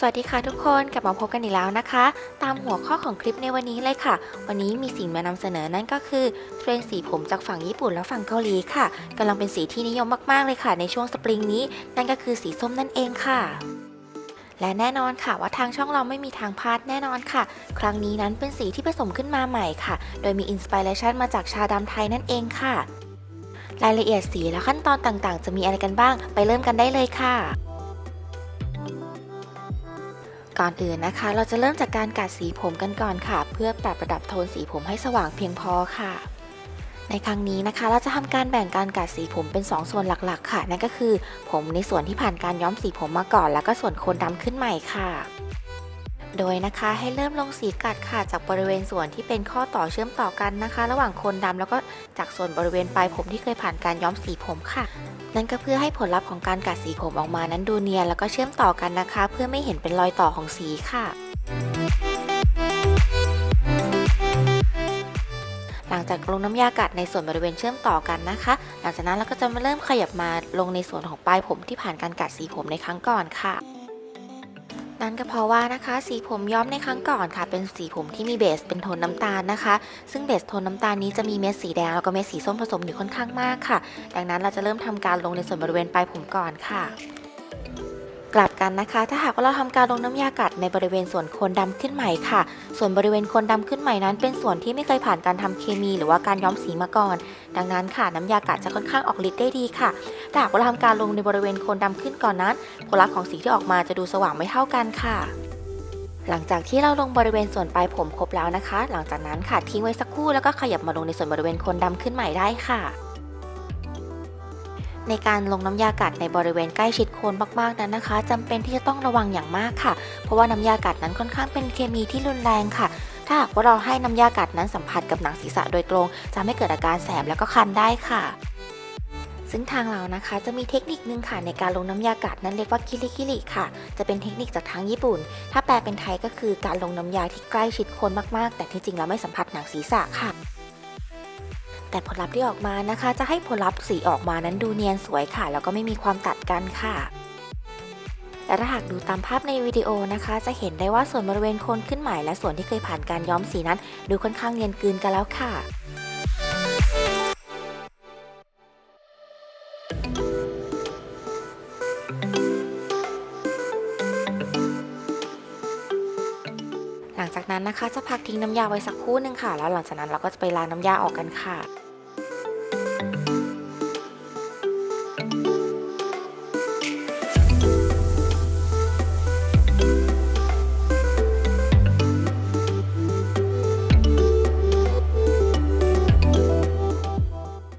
สวัสดีค่ะทุกคนกลับมาพบกันอีกแล้วนะคะ ตามหัวข้อของคลิปในวันนี้เลยค่ะ วันนี้มีสิ่งมานำเสนอนั่นก็คือเทรนสีผมจากฝั่งญี่ปุ่นและฝั่งเกาหลีค่ะกำลังเป็นสีที่นิยมมากๆเลยค่ะ ในช่วงสปริงนี้ นั่นก็คือสีส้มนั่นเองค่ะและแน่นอนค่ะว่าทางช่องเราไม่มีทางพลาดแน่นอนค่ะ ครั้งนี้นั้นเป็นสีที่ผสมขึ้นมาใหม่ค่ะ โดยมีอินสปิเรชันมาจากชาดำไทยนั่นเองค่ะ รายละเอียดสีและขั้นตอนต่างๆ จะมีอะไรกันบ้าง ไปเริ่มกันได้เลยค่ะ ก่อนอื่นนะคะ เราจะเริ่มจากการกัดสีผมกันก่อนค่ะ เพื่อปรับระดับโทนสีผมให้สว่างเพียงพอค่ะ ในครั้งนี้นะคะ เราจะทำการแบ่งการกัดสีผมเป็น 2 ส่วนหลักๆ ค่ะ นั่นก็คือ ผมในส่วนที่ผ่านการย้อมสีผมมาก่อน แล้วก็ส่วนโคนดำขึ้นใหม่ค่ะ โดยนะคะให้เริ่มลงสีกัดค่ะจากบริเวณส่วนที่เป็นข้อต่อเชื่อมต่อกันนะคะ ระหว่างโคนดำแล้วก็จากส่วนบริเวณปลายผมที่เคยผ่านการย้อมสีผมค่ะ นั่นก็เพื่อให้ผลลัพธ์ของการกัดสีผมออกมานั้นดูเนียนแล้วก็เชื่อมต่อกันนะคะ เพื่อไม่เห็นเป็นรอยต่อของสีค่ะหลังจากลงน้ำยากัดในส่วนบริเวณเชื่อมต่อกันนะคะ หลังจากนั้นเราก็จะมาเริ่มขยับมาลงในส่วนของปลายผมที่ผ่านการกัดสีผมในครั้งก่อนค่ะ นั่นก็เพราะว่านะคะ สีผมย้อมในครั้งก่อนค่ะ เป็นสีผมที่มีเบสเป็นโทนน้ำตาลนะคะ ซึ่งเบสโทนน้ำตาลนี้จะมีเม็ดสีแดงแล้วก็เม็ดสีส้มผสมอยู่ค่อนข้างมากค่ะ ดังนั้นเราจะเริ่มทำการลงในส่วนบริเวณปลายผมก่อนค่ะ กลับกันนะคะ ถ้าหากว่าเราทำการลงน้ำยากัดในบริเวณส่วนโคนดำขึ้นใหม่ค่ะ ส่วนบริเวณโคนดำขึ้นใหม่นั้น เป็นส่วนที่ไม่เคยผ่านการทำเคมีหรือว่าการย้อมสีมาก่อน ดังนั้นค่ะน้ำยากัดจะค่อนข้างออกฤทธิ์ได้ดีค่ะถ้าหากว่าเราทำการลงในบริเวณโคนดำขึ้นก่อนนั้นผลลัพธ์ของสีที่ออกมาจะดูสว่างไม่เท่ากันค่ะหลังจากที่เราลงบริเวณส่วนปลายผมครบแล้วนะคะ หลังจากนั้นค่ะทิ้งไว้สักครู่แล้วก็ขยับมาลงในส่วนบริเวณโคนดำขึ้นใหม่ได้ค่ะ ในการลงน้ำยากัดในบริเวณใกล้ชิดโคนมากๆนั้นนะคะจำเป็นที่จะต้องระวังอย่างมากค่ะ เพราะว่าน้ำยากัดนั้นค่อนข้างเป็นเคมีที่รุนแรงค่ะ ถ้าหากว่าเราให้น้ำยากัดนั้นสัมผัสกับหนังศีรษะโดยตรง จะไม่เกิดอาการแสบแล้วก็คันได้ค่ะซึ่งทางเรานะคะจะมีเทคนิคนึงค่ะในการลงน้ำยากัดนั้นเรียกว่ากิริกิริค่ะ จะเป็นเทคนิคจากทางญี่ปุ่น ถ้าแปลเป็นไทยก็คือการลงน้ำยาที่ใกล้ชิดโคนมากๆ แต่ที่จริงแล้วไม่สัมผัสหนังศีรษะค่ะ แต่ผลลัพธ์ที่ออกมานะคะ จะให้ผลลัพธ์สีออกมานั้นดูเนียนสวยค่ะ แล้วก็ไม่มีความตัดกันค่ะและถ้าหากดูตามภาพในวิดีโอนะคะ จะเห็นได้ว่าส่วนบริเวณโคนขึ้นใหม่และส่วนที่เคยผ่านการย้อมสีนั้น ดูค่อนข้างเนียนกลืนกันแล้วค่ะ นั้นนะคะ จะพักทิ้งน้ำยาไว้สักครู่หนึงค่ะ แล้วหลังจากนั้นเราก็จะไปล้างน้ำยาออกกันค่ะ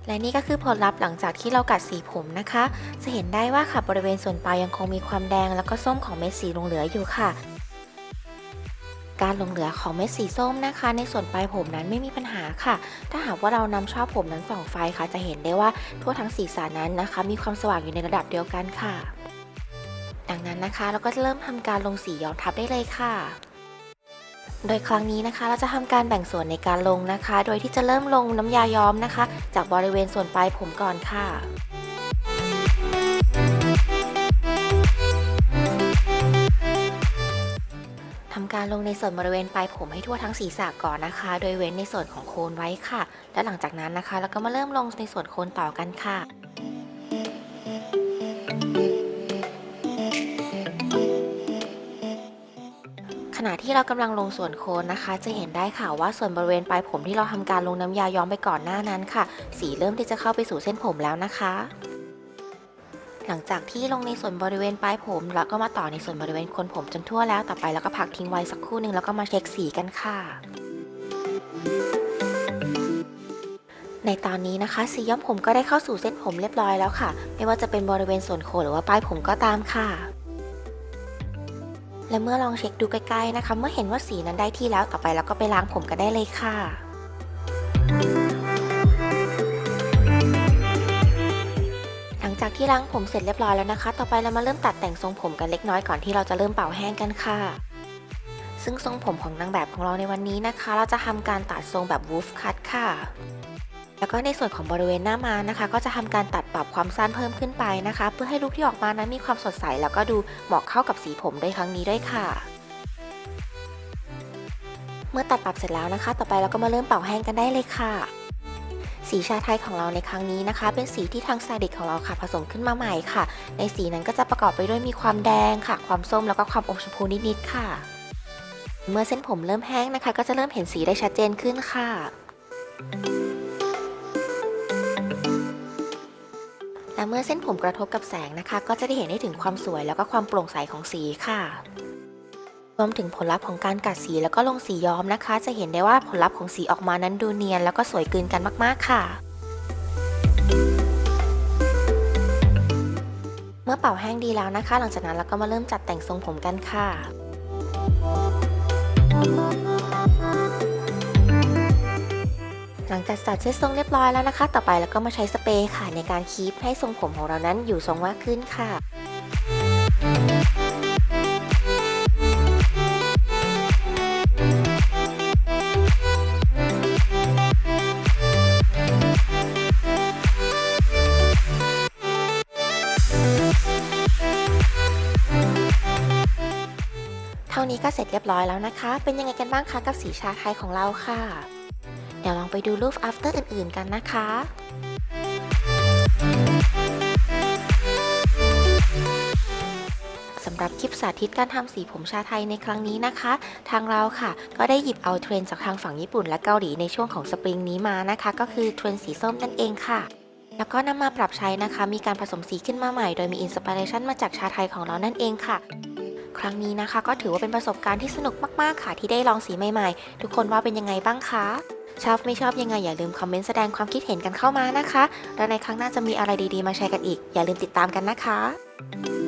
และนี่ก็คือผลลัพธ์หลังจากที่เรากัดสีผมนะคะ จะเห็นได้ว่าค่ะบริเวณส่วนปลายยังคงมีความแดงแล้วก็ส้มของเม็ดสีลงเหลืออยู่ค่ะ การหลงเหลือของเม็ดสีส้มนะคะ ในส่วนปลายผมนั้นไม่มีปัญหาค่ะ ถ้าหากว่าเรานำช่อผมนั้นส่องไฟค่ะ จะเห็นได้ว่าทั่วทั้งศีรษะนั้นนะคะ มีความสว่างอยู่ในระดับเดียวกันค่ะ ดังนั้นนะคะ เราก็จะเริ่มทำการลงสีย้อมทับได้เลยค่ะโดยครั้งนี้นะคะเราจะทำการแบ่งส่วนในการลงนะคะ โดยที่จะเริ่มลงน้ำยาย้อมนะคะ จากบริเวณส่วนปลายผมก่อนค่ะ ทำการลงในส่วนบริเวณปลายผมให้ทั่วทั้งศีรษะก่อนนะคะ โดยเว้นในส่วนของโคนไว้ค่ะ และหลังจากนั้นนะคะ เราก็มาเริ่มลงในส่วนโคนต่อกันค่ะขณะที่เรากำลังลงส่วนโคนนะคะ จะเห็นได้ค่ะว่าส่วนบริเวณปลายผมที่เราทำการลงน้ำยาย้อมไปก่อนหน้านั้นค่ะ สีเริ่มที่จะเข้าไปสู่เส้นผมแล้วนะคะ หลังจากที่ลงในส่วนบริเวณปลายผม แล้วก็มาต่อในส่วนบริเวณโคนผมจนทั่วแล้วต่อไปแล้วก็พักทิ้งไว้สักครู่หนึ่งแล้วก็มาเช็คสีกันค่ะ ในตอนนี้นะคะสีย้อมผมก็ได้เข้าสู่เส้นผมเรียบร้อยแล้วค่ะ ไม่ว่าจะเป็นบริเวณส่วนโคนหรือว่าปลายผมก็ตามค่ะและเมื่อลองเช็คดูใกล้ๆนะคะ เมื่อเห็นว่าสีนั้นได้ที่แล้วต่อไปเราก็ไปล้างผมกันได้เลยค่ะ หลังจากที่ล้างผมเสร็จเรียบร้อยแล้วนะคะ ต่อไปเรามาเริ่มตัดแต่งทรงผมกันเล็กน้อยก่อนที่เราจะเริ่มเป่าแห้งกันค่ะ ซึ่งทรงผมของนางแบบของเราในวันนี้นะคะ เราจะทำการตัดทรงแบบ wolf cut ค่ะ แล้วก็ในส่วนของบริเวณหน้ามานะคะ ก็จะทำการตัดปรับความสั้นเพิ่มขึ้นไปนะคะ เพื่อให้ลุคที่ออกมานั้นมีความสดใส แล้วก็ดูเหมาะเข้ากับสีผมด้วยครั้งนี้ด้วยค่ะเมื่อตัดปรับเสร็จแล้วนะคะ ต่อไปเราก็มาเริ่มเป่าแห้งกันได้เลยค่ะ สีชาไทยของเราในครั้งนี้นะคะ เป็นสีที่ทางสไตลิสของเราค่ะ ผสมขึ้นมาใหม่ค่ะ ในสีนั้นก็จะประกอบไปด้วยมีความแดงค่ะ ความส้มแล้วก็ความอมชมพูนิดๆค่ะ เมื่อเส้นผมเริ่มแห้งนะคะ ก็จะเริ่มเห็นสีได้ชัดเจนขึ้นค่ะและเมื่อเส้นผมกระทบกับแสงนะคะ ก็จะได้เห็นได้ถึงความสวยแล้วก็ความโปร่งใสของสีค่ะ รวมถึงผลลัพธ์ของการกัดสีแล้วก็ลงสีย้อมนะคะ จะเห็นได้ว่าผลลัพธ์ของสีออกมานั้นดูเนียน แล้วก็สวยกลืนกันมาก ๆ ค่ะเมื่อเป่าแห้งดีแล้วนะคะ หลังจากนั้นเราก็มาเริ่มจัดแต่งทรงผมกันค่ะ หลังจากจัดเซตทรงเรียบร้อยแล้วนะคะ ต่อไปเราก็มาใช้สเปรย์ค่ะในการคีปให้ทรงผมของเรานั้นอยู่ทรงมากขึ้นค่ะ เร็จเรียบร้อยแล้วนะคะ เป็นยังไงกันบ้างคะกับสีชาไทยของเราค่ะ เดี๋ยวลองไปดูรูป after อื่นๆกันนะคะสำหรับคลิปสาธิตการทำสีผมชาไทยในครั้งนี้นะคะ ทางเราค่ะ ก็ได้หยิบเอาเทรนจากทางฝั่งญี่ปุ่นและเกาหลีในช่วงของสปริงนี้มานะคะ ก็คือเทรนสีส้มนั่นเองค่ะ แล้วก็นำมาปรับใช้นะคะ มีการผสมสีขึ้นมาใหม่ โดยมีอินสปิเรชันมาจากชาไทยของเรานั่นเองค่ะ ครั้งนี้นะคะ ก็ถือว่าเป็นประสบการณ์ที่สนุกมากๆค่ะ ที่ได้ลองสีใหม่ๆ ทุกคนว่าเป็นยังไงบ้างคะชอบไม่ชอบยังไงอย่าลืมคอมเมนต์แสดงความคิดเห็นกันเข้ามานะคะ แล้วในครั้งหน้าจะมีอะไรดีๆมาแชร์กันอีก อย่าลืมติดตามกันนะคะ